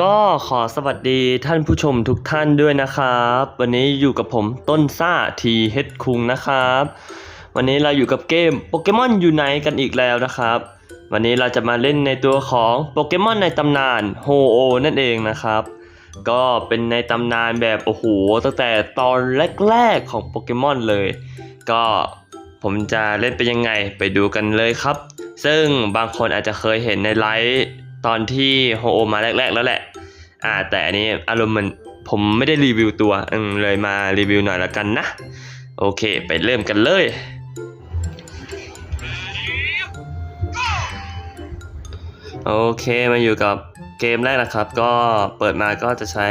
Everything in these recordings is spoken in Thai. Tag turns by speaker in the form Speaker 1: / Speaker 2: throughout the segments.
Speaker 1: ก็ขอสวัสดีท่านผู้ชมทุกท่านด้วยนะครับ วันนี้อยู่กับผมต้นซ่าทีเฮดคุงนะครับ วันนี้เราอยู่กับเกมโปเกมอนยูไนกันอีกแล้วนะครับ วันนี้เราจะมาเล่นในตัวของโปเกมอนในตำนานโฮโอนั่นเองนะครับ ก็เป็นในตำนานแบบโอ้โหตั้งแต่ตอนแรกๆของโปเกมอนเลย ก็ผมจะเล่นเป็นยังไงไปดูกันเลยครับ ซึ่งบางคนอาจจะเคยเห็นในไลฟ์ตอนที่โฮโอมาแรก ๆ แล้วแหละ อ่าแต่อันนี้อารมณ์มันผมไม่ได้รีวิวตัวอืมเลยมารีวิวหน่อยละกันนะ โอเคไปเริ่มกันเลยโอเคมาอยู่กับ เกมแรกนะครับก็เปิดมาก็จะใช้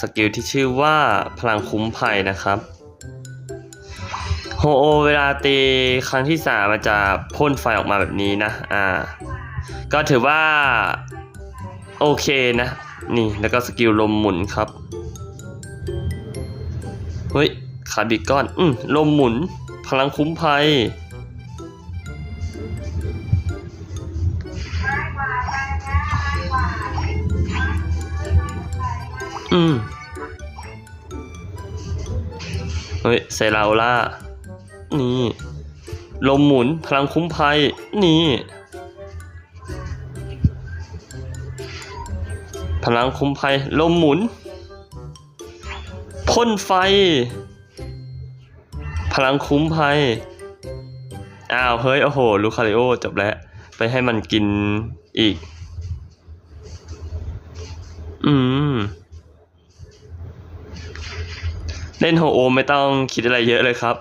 Speaker 1: สกิลที่ชื่อว่าพลังคุ้มภัยนะครับโฮโอเวลาตีครั้งที่สามมันจะพ่นไฟออกมาแบบนี้นะ อ่า ก็ถือว่า โอเคนะ นี่แล้วก็สกิลลมหมุนครับ เฮ้ย ขาบิก้อน อืมลมหมุน พลังคุ้มภัย อืมเฮ้ยไซราอล่า นี่ ลมหมุนพลังคุ้มภัย นี่ พลังคุ้มภัย ลมหมุน พ่นไฟ พลังคุ้มภัย อ้าว เฮ้ย โอ้โห ลูคาริโอ จบแล้ว ไปให้มันกินอีก อืม เล่นโฮโอไม่ต้องคิดอะไรเยอะเลยครับ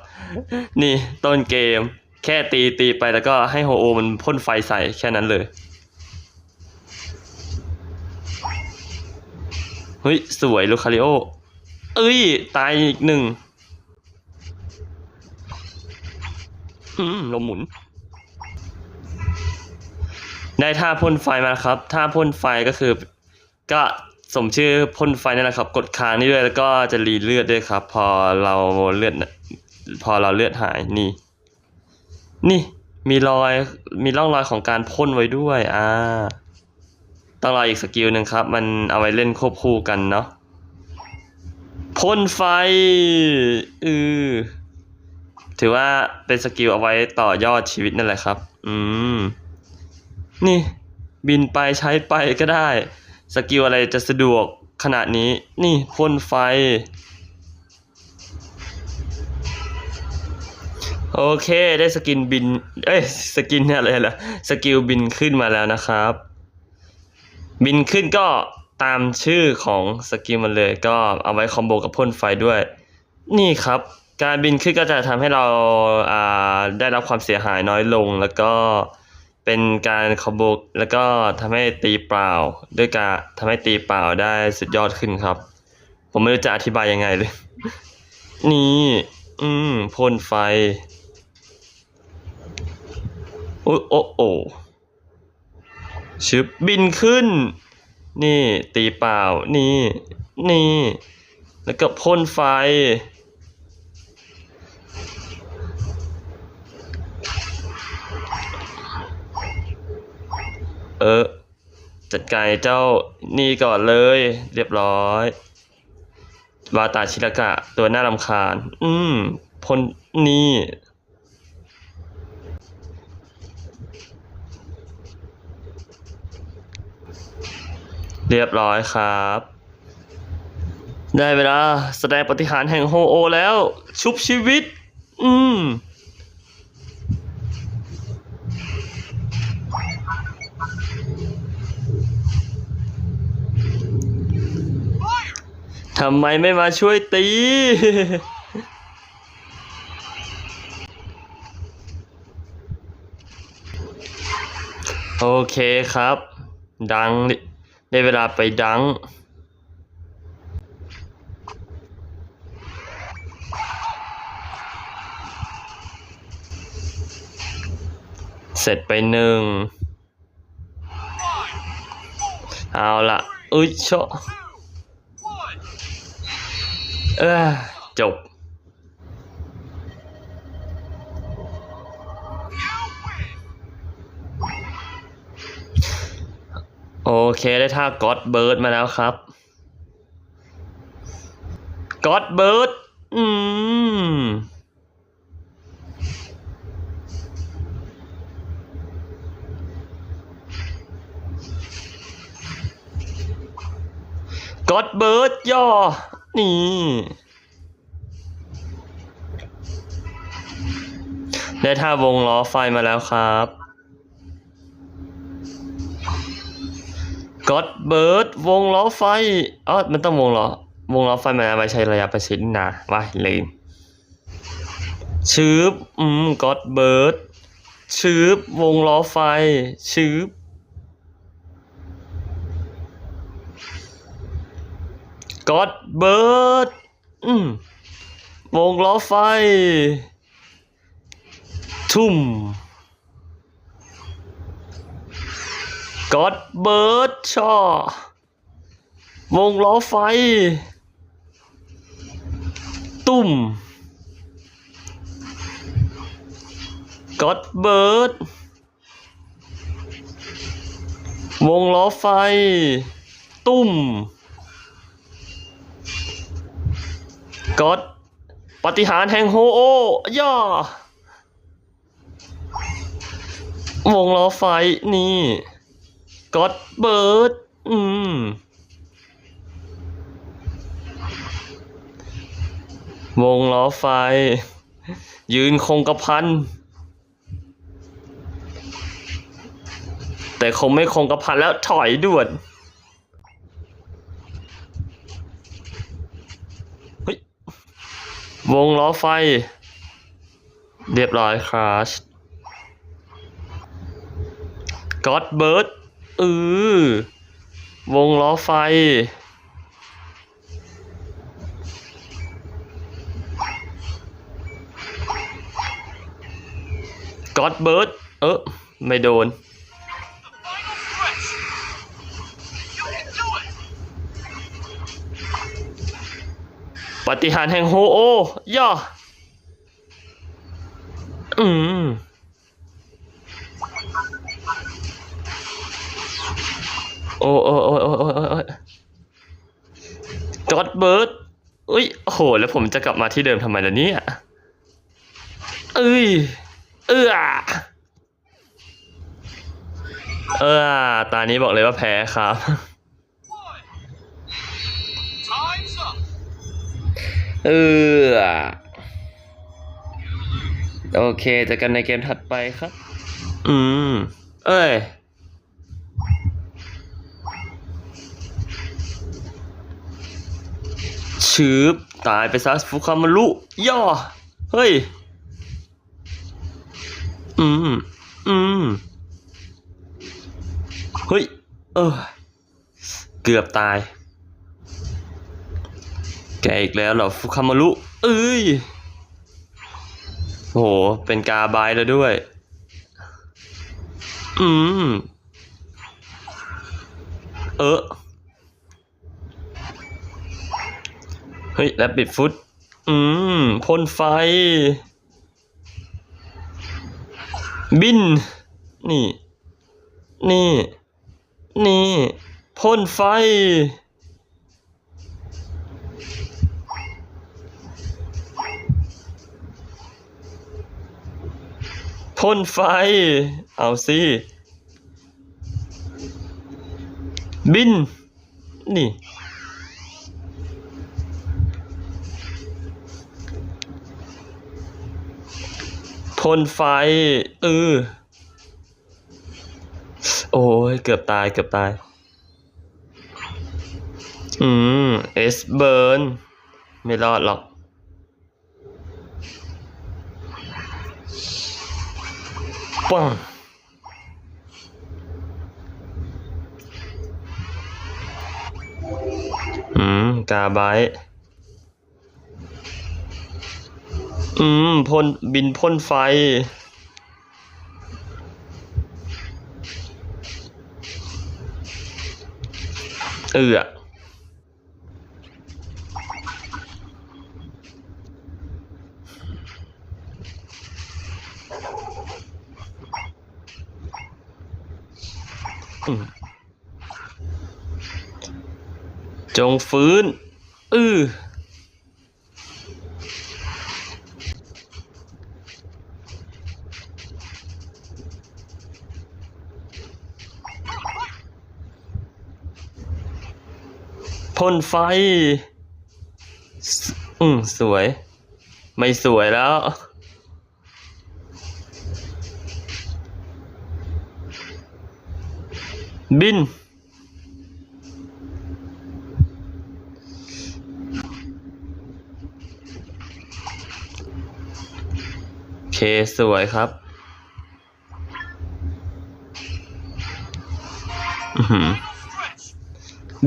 Speaker 1: นี่ต้นเกมแค่ตีตีไปแล้วก็ให้โฮโอมันพ่นไฟใส่แค่นั้นเลยเฮ้ย สวยลูคาริโอ เอ้ย ตายอีกหนึ่งอืมลมหมุน ได้ท่าพ่นไฟมาแล้วครับ ท่าพ่นไฟก็คือ ก็ สมชื่อพ่นไฟนี่แหละครับ กดค้างนี่ด้วยแล้วก็จะรีเลือดด้วยครับ พอเราเลือดพอเราเลือดหายนี่ นี่มีรอยมีร่องรอยของการพ่นไว้ด้วย อ่า ต้องรออีกสกิลหนึ่งครับ มันเอาไว้เล่นควบคู่กันเนาะพ่นไฟอือถือว่าเป็นสกิลเอาไว้ต่อยอดชีวิตนั่นแหละครับ อืม นี่ บินไปใช้ไปก็ได้ สกิลอะไรจะสะดวกขนาดนี้ นี่พ่นไฟ โอเคได้สกินบิน เอ้ยสกินอะไรล่ะ สกิลบินขึ้นมาแล้วนะครับ บินขึ้นก็ตามชื่อของสกิลมันเลยก็เอาไว้คอมโบกับพ่นไฟด้วย นี่ครับ การบินขึ้นก็จะทำให้เราอ่าได้รับความเสียหายน้อยลงแล้วก็ เป็นการคอมโบแล้วก็ทำให้ตีเปล่า ด้วยการทำให้ตีเปล่าได้สุดยอดขึ้นครับ ผมไม่รู้จะอธิบายยังไงเลย นี่ อืมพ่นไฟโอ้โอ้โอ้ชึบบินขึ้น นี่ตีเปล่า นี่ นี่ แล้วก็พ่นไฟ เออ จัดการเจ้านี่ก่อนเลย เรียบร้อยวาตาชิรากะตัวน่ารำคาญ อืมพนนี่ เรียบร้อยครับ ได้เวลาแสดงปฏิหารแห่งโฮโอแล้ว ชุบชีวิต อืม ทำไมไม่มาช่วยตี โอเคครับ ดัง ได้เวลาไปดัง เสร็จไปหนึ่ง เอาละอุ้ยโช เออจบ โอเคได้ท่าก็อดเบิร์ดมาแล้วครับก็อดเบิร์ดอืมก็อดเบิร์ดย่อ นี่ ได้ท่าวงล้อไฟมาแล้วครับก็อดเบิร์ดวงล้อไฟอ๋อมันต้องวงล้อวงล้อไฟมันเอาไว้ใช้ระยะประชิดนนะว่าลืมชืบอืมก็อดเบิร์ดชืบวงล้อไฟชืบ ก็อดเบิร์ดอืมวงล้อไฟ ทุ่มก็อดเบิร์ดช่อ วงล้อไฟ ตุ่มก็อดเบิร์ดวงล้อไฟ ตุ่ม กดปฏิหารแห่งโฮโอย่อวงล้อไฟนี่กดเบิร์ดอืมวงล้อไฟ ยืนคงกระพัน แต่คงไม่คงกระพันแล้วถอยด่วน วงล้อไฟ เรียบร้อยคราชก็อดเบิร์ดอือวงล้อไฟ ก็อดเบิร์ดเออไม่โดน ฏิหารแห่งโฮโอย่ออืมโอ้โอ้โอ้โอ้โอ้โอ้โอ้ก็อดเบิร์ดอุ้ยโอ้โห แล้วผมจะกลับมาที่เดิมทำไมล่ะเนี่ยเอ้ย เอื้อเออตานี้บอกเลยว่าแพ้ครับ เออโอเคเจอกันในเกมถัดไปครับ อืม เอ้ยชืบตายไปซะฟุคามารุย่อ เฮ้ย อืม อืม เฮ้ย เออ เกือบตาย แกอีกแล้วเหรอฟุคามารุเอ้ยโห เป็นกาบายแล้วด้วย อืม เออ เฮ้ย แล้วปิดฟุต อืม พ่นไฟ บิน นี่ นี่ นี่ พ่นไฟ พ่นไฟ เอาสิบิน นี่ พ่นไฟ เออ โอ้ย เกือบตาย เกือบตาย อืม เอสเบิร์น ไม่รอดหรอก ปังอืม กาไบต์อืมพ่นบินพ่นไฟ เอือ จงฟื้น อือพ่นไฟ อืมสวย ไม่สวยแล้วบิน โอเค สวยครับอื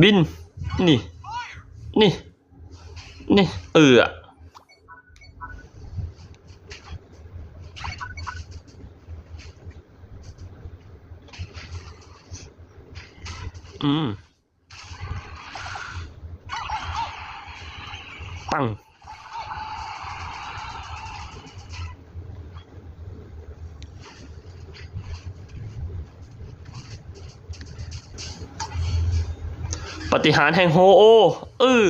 Speaker 1: บิน นี่ นี่ นี่ เอออะอืมปัง ปฏิหารแห่งโฮโอเออ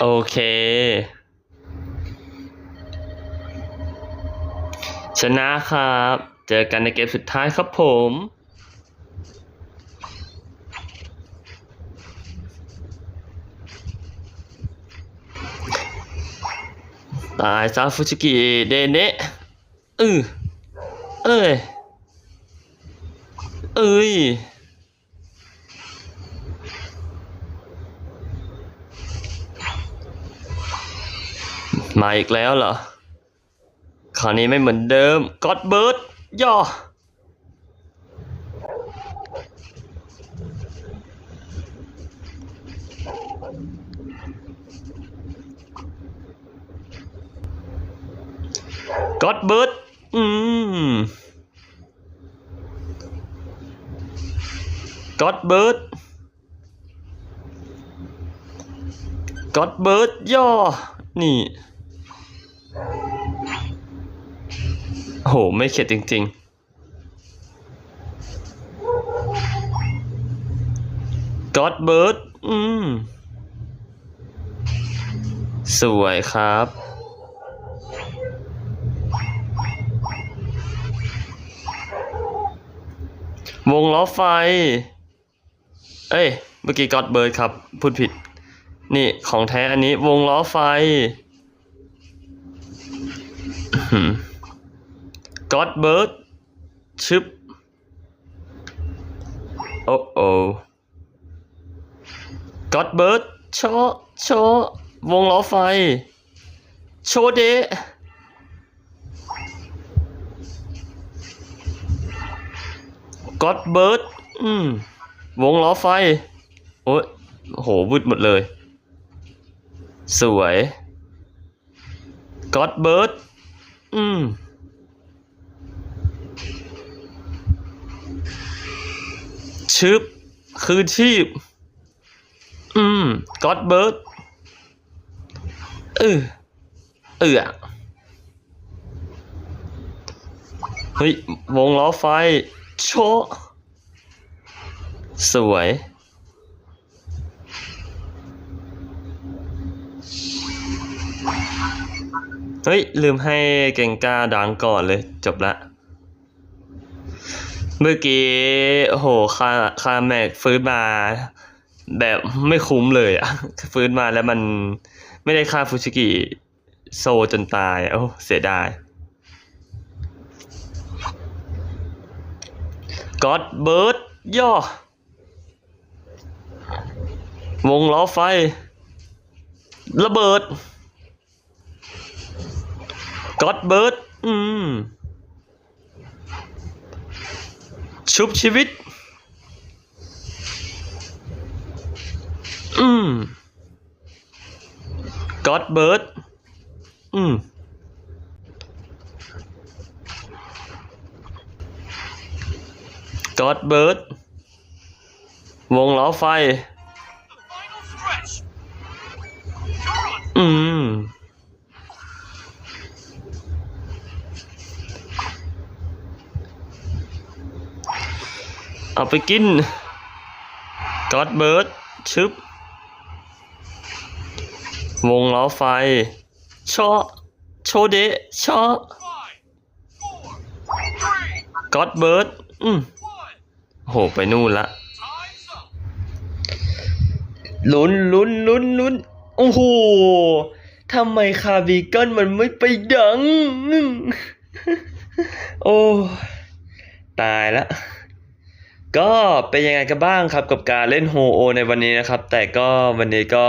Speaker 1: โอเค ชนะครับ เจอกันในเกมสุดท้ายครับผม ตายซาฟุชิกิเดเนะอือเอ้ย เอ้ย มาอีกแล้วเหรอ คราวนี้ไม่เหมือนเดิมก็อดเบิร์ดย่อ ก็อดเบิร์ดอืมก็อดเบิร์ดก็อดเบิร์ดย่อ นี่ โห ไม่เข็ดจริง ๆก็อดเบิร์ดอืม สวยครับ วงล้อไฟ เอ้ย เมื่อกี้ก็อดเบิร์ดครับ พูดผิด นี่ของแท้อันนี้วงล้อไฟก็อดเบิร์ดชึบ โอ้โอก็อดเบิร์ดโชโชว์วงล้อไฟ โชเดะ ก็อดเบิร์ดอืม วงล้อไฟ โอ้ยโหวืดหมดเลย สวยก็อดเบิร์ดอืม ชึบ คือชีพ อืมก็อดเบิร์ดเออเออเฮ้ย วงล้อไฟ โชสวย เฮ้ย ลืมให้เก่งกาดังก่อนเลย จบละ เมื่อกี้ โอ้โห คาคาแม็กฟื้นมา แบบไม่คุ้มเลยอะฟื้นมาแล้วมันไม่ได้ฆ่าฟูชิกิโซจนตาย โอ้ เสียดาย ก็อดเบิร์ดย่อ วงล้อไฟ ระเบิดก็อดเบิร์ดอืม ชุบชีวิต อืมก็อดเบิร์ดอืม กอดเบิร์ดวงล้อไฟ อืม เอาไปกินกอดเบิร์ดชึบ วงล้อไฟชอโชเดชอก็อดเบิร์ดอืม โหไปนู่นละลุ้นลุ้นลุ้นลุ้นโอ้โหทำไมคาร์บีเกิลมันไม่ไปดัง โอ้ ตายละก็เป็นยังไงกันบ้างครับกับการเล่นโฮโอในวันนี้นะครับ แต่ก็วันนี้ก็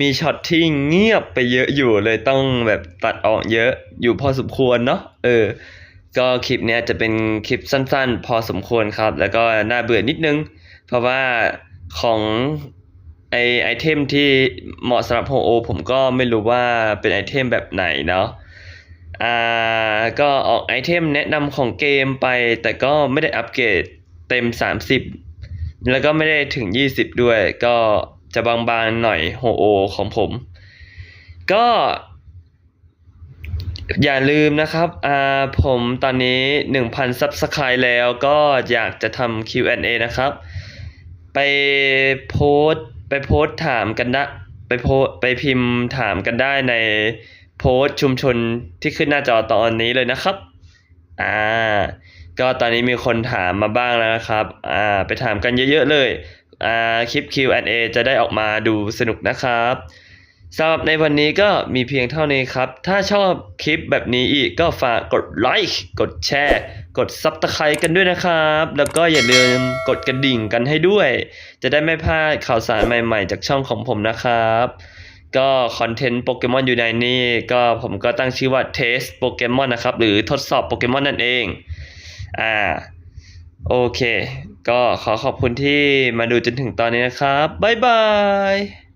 Speaker 1: มีช็อตที่เงียบไปเยอะอยู่เลยต้องแบบตัดออกเยอะอยู่พอสมควรเนาะเออ ก็คลิปเนี้ยจะเป็นคลิปสั้นๆ พอสมควรครับ แล้วก็น่าเบื่อนิดนึง เพราะว่าของไอไอเทมที่เหมาะสำหรับโฮโอผมก็ไม่รู้ว่าเป็นไอเทมแบบไหนเนาะอ่าก็ออกไอเทมแนะนำของเกมไป แต่ก็ไม่ได้อัปเกรดเต็ม 30 แล้วก็ไม่ได้ถึง 20 ด้วย ก็จะบางๆหน่อยโฮโอของผม ก็ อย่าลืมนะครับอ่าผมตอนนี้ 1,000 Subscribe แล้วก็อยากจะทำ Q&A นะครับ ไปโพส์ไปโพส์ถามกันนะไปโพส์ไปพิมพ์ถามกันได้ในโพส์ชุมชนที่ขึ้นหน้าจอตอนนี้เลยนะครับ อ่า ก็ตอนนี้มีคนถามมาบ้างแล้วนะครับ อ่า ไปถามกันเยอะๆเลย อ่า คลิป Q&A จะได้ออกมาดูสนุกนะครับ สำหรับในวันนี้ก็มีเพียงเท่านี้ครับ ถ้าชอบคลิปแบบนี้อีกก็ฝากกดไลค์ กดแชร์ กดซับสไครต์กันด้วยนะครับ แล้วก็อย่าลืมกดกระดิ่งกันให้ด้วย จะได้ไม่พลาดข่าวสารใหม่ๆ จากช่องของผมนะครับ ก็คอนเทนต์โปเกมอนอยู่ในนี่ก็ผมก็ตั้งชื่อว่า Test โปเกมอนนะครับ หรือทดสอบโปเกมอนนั่นเอง อ่า โอเค ก็ขอขอบคุณที่มาดูจนถึงตอนนี้นะครับ บ๊ายบาย